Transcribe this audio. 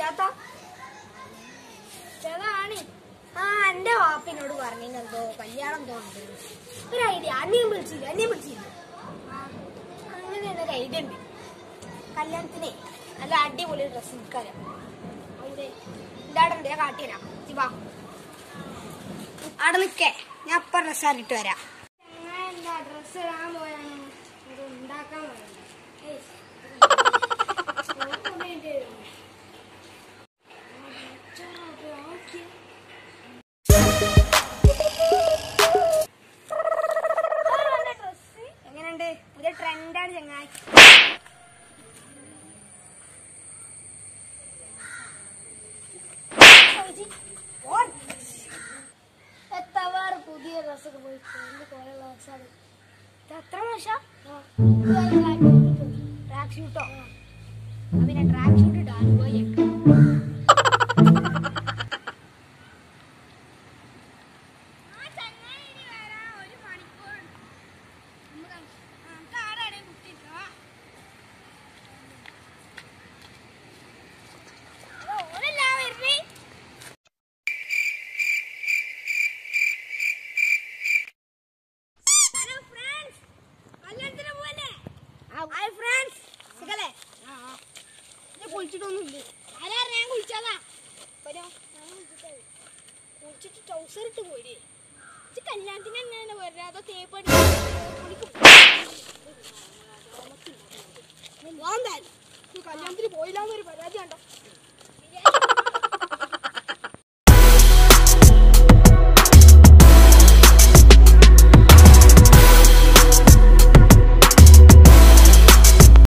ചാത്ത. ചേതാണ് ആ എന്റെ വാപ്പിനോട് പറഞ്ഞിന് എന്തോ കല്യാണം തോന്നുന്നു ഒരു ഐഡിയ അന്നെയും വിളിച്ചില്ല എന്നെയും വിളിച്ചില്ല. അങ്ങനെ ഒരു ഐഡിയ ഉണ്ട്. കല്യാണത്തിനെ നല്ല അടിപൊളി ഡ്രസ് എടുക്കാനാണ് ഇതാടുണ്ട് ഞാൻ കാട്ടിയരാം ആടെ നിക്കേ ഞാൻ അപ്പ ഡ്രസ്സാറിട്ട് വരാം. പുതിയ ട്രെൻഡാണ് ചങ്ങായി. എത്തവാർ പുതിയ ഡ്രസ്സൊക്കെ പോയി. കൊറേ ഡ്രസ്സാണ് എത്ര മോശം? ട്രാക്ക് ഷൂട്ടോ കുളിച്ചിട്ടൊന്നുമില്ല. ആരാ ഞാൻ കുളിച്ചതാ? കുളിച്ചിട്ട്. ട്രൗസർ ഇട്ട് പോയി ഇത് കല്യാണത്തിന് തന്നെയാണ് വരുന്നത് അതോ തേപ്പടി കല്യാണത്തിന് പോയില്ലാന്നൊരു പരാതി കണ്ടോ